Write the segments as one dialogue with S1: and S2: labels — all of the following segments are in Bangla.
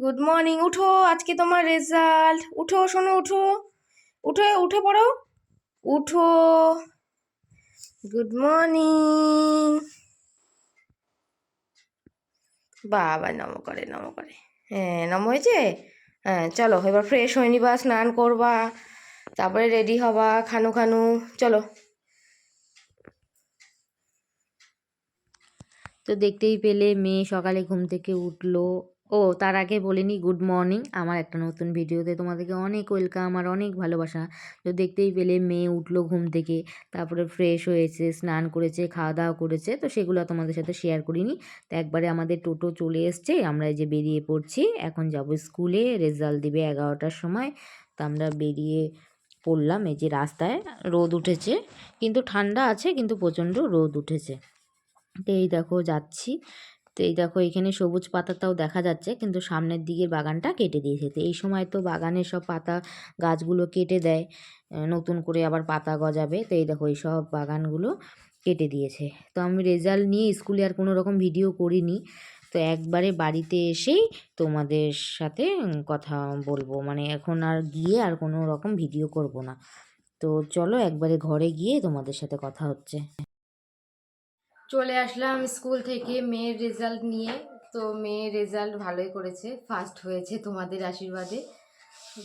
S1: গুড মর্নিং উঠো, আজকে তোমার রেজাল্ট উঠো, শোনো, উঠো। উঠো, উঠে পড়ো। উঠো। গুড মর্নিং বাবা, নম করে নম করে। হ্যাঁ নম হয়েছে হ্যাঁ চলো, এবার ফ্রেশ হয়ে নিবা, স্নান করবা। তারপরে রেডি হবা, খানু খানু। চলো।
S2: তো দেখতেই পেলে, মেয়ে সকালে ঘুম থেকে উঠল। ও, তার আগে বলিনি, গুড মর্নিং। আমার একটা নতুন ভিডিওতে তোমাদেরকে অনেক ওয়েলকাম আর অনেক ভালোবাসা। তো দেখতেই পেলে মেয়ে উঠল ঘুম থেকে, তারপরে ফ্রেশ হয়েছে, স্নান করেছে খাওয়া দাওয়া করেছে, তো সেগুলো তোমাদের সাথে শেয়ার করিনি। তো একবারে আমাদের টোটো চলে এসছে, আমরা এই যে বেরিয়ে পড়ছি, এখন যাব স্কুলে রেজাল্ট দিবে এগারোটার সময়। তো আমরা বেরিয়ে পড়লাম, এই যে রাস্তায় রোদ উঠেছে, কিন্তু ঠান্ডা আছে, কিন্তু প্রচণ্ড রোদ উঠেছে। তো এই দেখো, যাচ্ছি। তো এই দেখো, এখানে সবুজ পাতাটাও দেখা যাচ্ছে, কিন্তু সামনের দিকের বাগানটা কেটে দিয়েছে। তো এই সময় তো বাগানের সব পাতা গাছগুলো কেটে দেয় নতুন করে আবার পাতা গজাবে। তো এই দেখো, এই সব বাগানগুলো কেটে দিয়েছে। তো আমি রেজাল্ট নিয়ে স্কুলে আর কোনো রকম ভিডিও করিনি। তো একবারে বাড়িতে এসেই তোমাদের সাথে কথা বলব। মানে এখন আর গিয়ে আর কোনো রকম ভিডিও করব না। তো চলো, একবারে ঘরে গিয়ে তোমাদের সাথে কথা হচ্ছে।
S1: চলে আসলাম স্কুল থেকে মেয়ের রেজাল্ট নিয়ে। তো মেয়ের রেজাল্ট ভালোই করেছে ফার্স্ট হয়েছে তোমাদের আশীর্বাদে।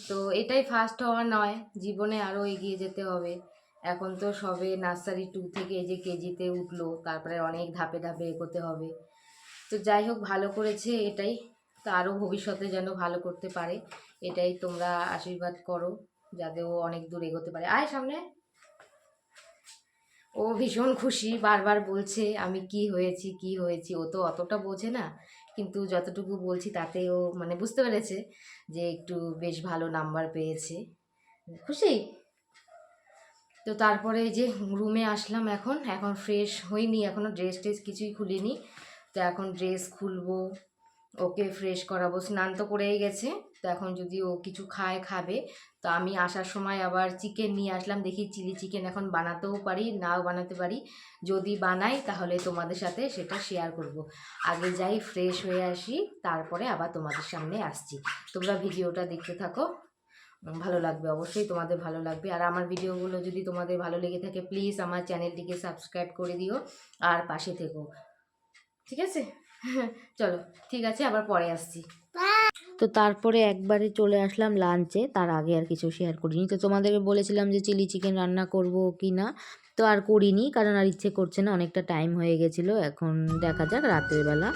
S1: তো এটাই ফার্স্ট হওয়া নয়, জীবনে আরও এগিয়ে যেতে হবে। এখন তো সবে নার্সারি টু থেকে এই যে কেজিতে উঠল, তারপরে অনেক ধাপে ধাপে এগোতে হবে। তো যাই হোক, ভালো করেছে এটাই। তো আরও ভবিষ্যতে যেন ভালো করতে পারে, এটাই তোমরা আশীর্বাদ করো, যাতে ও অনেক দূর এগোতে পারে। আয় সামনে। ও ভীষণ খুশি, বারবার বলছে, আমি কি হয়েছি কি হয়েছি? ও তো অতটা বোঝে না, কিন্তু যতটুকু বলছি তাতে ও মানে বুঝতে পেরেছে যে একটু বেশ ভালো নাম্বার পেয়েছে। খুশি? তো তারপরে যে রুমে আসলাম এখন এখন ফ্রেশ হইনি এখনও ড্রেস ট্রেস কিছুই খুলিনি। তো এখন ড্রেস খুলবো, ওকে ফ্রেশ করাবো, স্নান তো করেই গেছে। তো এখন যদি ও কিছু খায়, খাবে, তো আমি আসার সময় আবার চিকেন নিয়ে আসলাম। দেখি চিলি চিকেন এখন বানাতেও পারি, নাও বানাতে পারি। যদি বানাই তাহলে তোমাদের সাথে সেটা শেয়ার করব। আগে যাই ফ্রেশ হয়ে আসি, তারপরে আবার তোমাদের সামনে আসছি। তোমরা ভিডিওটা দেখতে থাকো। ভালো লাগবে, অবশ্যই তোমাদের ভালো লাগবে। আর আমার ভিডিওগুলো যদি তোমাদের ভালো লেগে থাকে প্লিজ আমার চ্যানেলটিকে সাবস্ক্রাইব করে দিও আর পাশে থেকো। ঠিক আছে? চলো, ঠিক আছে, আবার পরে আসছি।
S2: তো তারপরে একবারে চলে আসলাম লাঞ্চে তার আগে আর কিছু শেয়ার করিনি। তো তোমাদেরকে বলেছিলাম যে চিলি চিকেন রান্না করব কি না? তো আর করিনি, কারণ আর ইচ্ছে করছে না, অনেকটা টাইম হয়ে গেছিল। এখন দেখা যাক, রাতের বেলা।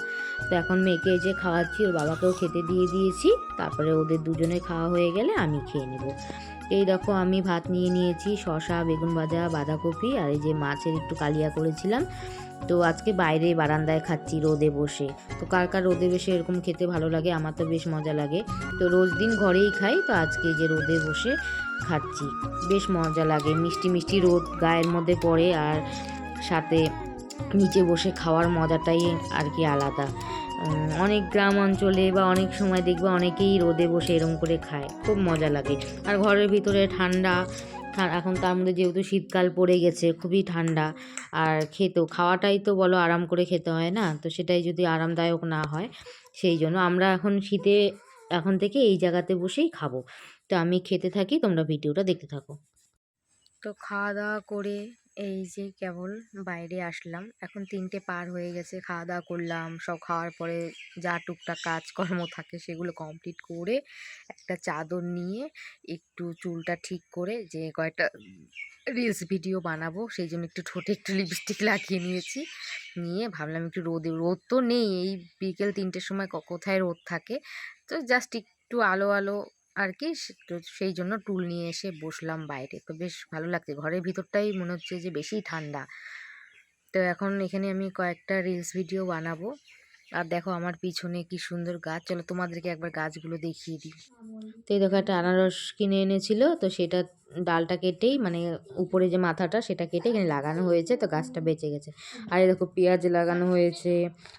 S2: তো এখন মেয়েকে যে খাওয়াচ্ছি, ওর বাবাকেও খেতে দিয়ে দিয়েছি। তারপরে ওদের দুজনে খাওয়া হয়ে গেলে আমি খেয়ে নেব। এই দেখো, আমি ভাত নিয়ে নিয়েছি, শসা, বেগুন ভাজা, বাঁধাকপি আর এই যে মাছের একটু কালিয়া করেছিলাম। তো আজকে বাইরে বারান্দায় খাচ্ছি রোদে বসে। তো কার কার রোদে বসে এরকম খেতে ভালো লাগে? আমার তো বেশ মজা লাগে। তো রোজ দিন ঘরেই খাই, তো আজকে যে রোদে বসে খাচ্ছি। বেশ মজা লাগে। মিষ্টি মিষ্টি রোদ গায়ের মধ্যে পড়ে আর সাথে নিচে বসে খাওয়ার মজাটাই আর কি আলাদা। অনেক গ্রাম অঞ্চলে বা অনেক সময় দেখবে অনেকেই রোদে বসে এরম করে খায়। খুব মজা লাগে। আর ঘরের ভিতরে ঠান্ডা এখন তার মধ্যে যেহেতু শীতকাল পড়ে গেছে, খুবই ঠান্ডা, আর খেতেও, খাওয়াটাই তো বলো আরাম করে খেতে হয় না? তো সেটাই যদি আরামদায়ক না হয়, সেই জন্য আমরা এখন শীতে, এখন থেকে এই জায়গাতে বসেই খাব। তো আমি খেতে থাকি, তোমরা ভিডিওটা দেখতে থাকো।
S1: তো খাওয়া দাওয়া করে এই যে কেবল বাইরে আসলাম, এখন তিনটে পার হয়ে গেছে খাওয়া দাওয়া করলাম, সব খাওয়ার পরে যা টুকটাক কাজকর্ম থাকে সেগুলো কমপ্লিট করে একটা চাদর নিয়ে একটু চুলটা ঠিক করে যে কয়েকটা রিলস ভিডিও বানাবো, সেই জন্য একটু ঠোঁটে একটু লিপস্টিক লাগিয়ে নিয়েছি। নিয়ে ভাবলাম একটু রোদে, রোদ তো নেই, এই বিকেল তিনটের সময় কোথায় রোদ থাকে? তো জাস্ট একটু আলো আলো আর কি তো সেই জন্য টুল নিয়ে এসে বসলাম বাইরে। তো বেশ ভালো লাগছে। ঘরের ভিতরটাই মনে হচ্ছে যে বেশি ঠান্ডা। তো এখন এখানে আমি কয়েকটা রিলস ভিডিও বানাবো। আর দেখো আমার পিছনে কি সুন্দর গাছ। চলো তোমাদেরকে একবার গাছগুলো দেখিয়ে দিই।
S2: তো এই দেখো একটা আনারস কিনে এনেছিল। তো সেটা ডালটা কেটেই মানে উপরে যে মাথাটা সেটা কেটে এখানে লাগানো হয়েছে। তো গাছটা বেঁচে গেছে। আর এই দেখো পেঁয়াজ লাগানো হয়েছে।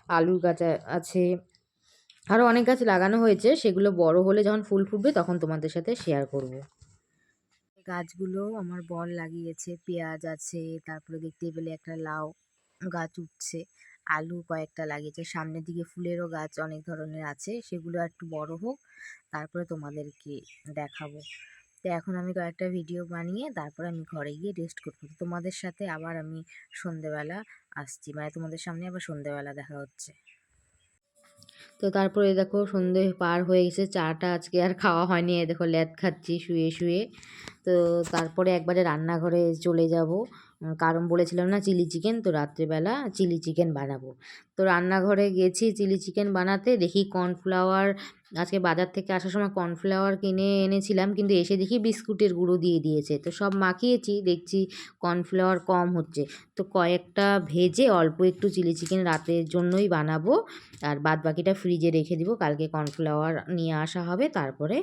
S2: আলুর গাছ আছে। আরও অনেক গাছ লাগানো হয়েছে, সেগুলো বড় হলে যখন ফুল ফুটবে তখন তোমাদের সাথে শেয়ার করব।
S1: গাছগুলো আমার বল লাগিয়েছে, পেঁয়াজ আছে, তারপরে দেখতে পেলে একটা লাউ গাছ উঠছে,
S2: আলু কয়েকটা লাগিয়েছে, সামনের দিকে ফুলেরও গাছ অনেক ধরনের আছে, সেগুলো একটু বড় হোক, তারপরে তোমাদেরকে দেখাবো। তো এখন আমি কয়েকটা ভিডিও বানিয়ে তারপরে আমি ঘরে গিয়ে রেস্ট করব। তোমাদের সাথে আবার আমি সন্ধেবেলা আসছি মানে তোমাদের সামনে আবার সন্ধেবেলা দেখা হচ্ছে। তো তারপরে দেখো সন্ধে পার হয়ে গেছে চাটা আজকে আর খাওয়া হয়নি। দেখো ল্যাদ খাচ্ছি, শুয়ে শুয়ে। তো তারপরে একবারে রান্নাঘরে চলে যাব। কারণ বলেছিলাম না চিলি চিকেন, তো রাত্রেবেলা চিলি চিকেন বানাবো। তো রান্নাঘরে গেছি চিলি চিকেন বানাতে, দেখি কর্নফ্লাওয়ার, আজকে বাজার থেকে আসার সময় কর্নফ্লাওয়ার কিনে এনেছিলাম, কিন্তু এসে দেখি বিস্কুটের গুঁড়ো দিয়ে দিয়েছে। তো সব মাখিয়েছি, দেখছি কর্নফ্লাওয়ার কম হচ্ছে। তো কয়েকটা ভেজে অল্প একটু চিলি চিকেন রাতের জন্যই বানাবো, আর বাদ বাকিটা ফ্রিজে রেখে দিব, কালকে কর্নফ্লাওয়ার নিয়ে আসা হবে, তারপরে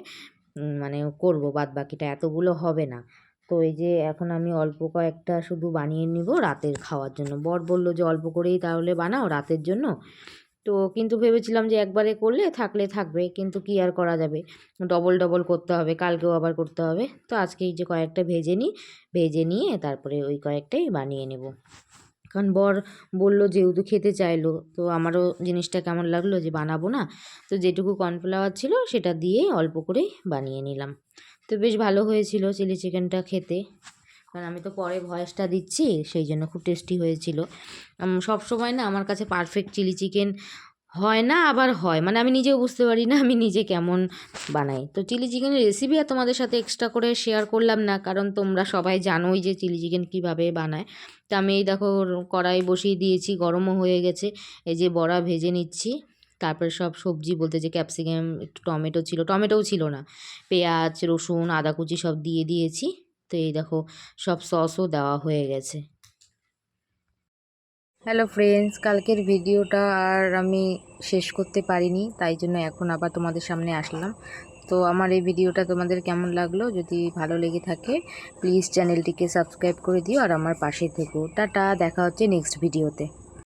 S2: মানে করব বাদ বাকিটা এতগুলো হবে না। তো এই যে এখন আমি অল্প কয়েকটা শুধু বানিয়ে নিব রাতের খাওয়ার জন্য। বর বলল যে অল্প করেই তাহলে বানাও রাতের জন্য। তো কিন্তু ভেবেছিলাম যে একবারে করলে থাকলে থাকবে, কিন্তু কি আর করা যাবে? ডবল ডবল করতে হবে, কালকেও আবার করতে হবে। তো আজকে এই যে কয়েকটা ভেজে নিই ভেজে নিয়ে তারপরে ওই কয়েকটাই বানিয়ে নেব। কারণ বর বলল যেহেতু খেতে চাইলো। তো আমারও জিনিসটা কেমন লাগল যে বানাবো না? তো যেটুকু কর্নফ্লাওয়ার ছিল সেটা দিয়ে অল্প করে বানিয়ে নিলাম। তো বেশ ভালো হয়েছিল চিলি চিকেনটা খেতে। কারণ আমি তো পরে ভয়েসটা দিচ্ছি, সেই জন্য খুব টেস্টি হয়েছিল। সব সময় না আমার কাছে পারফেক্ট চিলি চিকেন হয় না, আবার হয়। মানে আমি নিজেও বুঝতে পারি না, আমি নিজে কেমন বানাই। তো চিলি চিকেনের রেসিপি আর তোমাদের সাথে এক্সট্রা করে শেয়ার করলাম না, কারণ তোমরা সবাই জানোই যে চিলি চিকেন কীভাবে বানায়। তো আমি এই দেখো কড়াই বসিয়ে দিয়েছি, গরমও হয়ে গেছে। এই যে বড়া ভেজে নিচ্ছি। তারপরে সব সবজি বলতে যে ক্যাপসিকাম একটু টমেটো ছিল, টমেটোও ছিল না। পেঁয়াজ, রসুন, আদা কুচি সব দিয়ে দিয়েছি। তো এই দেখো সব সসও দেওয়া হয়ে গেছে। হ্যালো ফ্রেন্ডস কালকের ভিডিওটা আর আমি শেষ করতে পারিনি, তাই জন্য এখন আবার তোমাদের সামনে আসলাম। তো আমার এই ভিডিওটা তোমাদের কেমন লাগল? যদি ভালো লেগে থাকে প্লিজ চ্যানেলটিকে সাবস্ক্রাইব করে দিও আর আমার পাশে থেকো। টাটা, দেখা হচ্ছে নেক্সট ভিডিওতে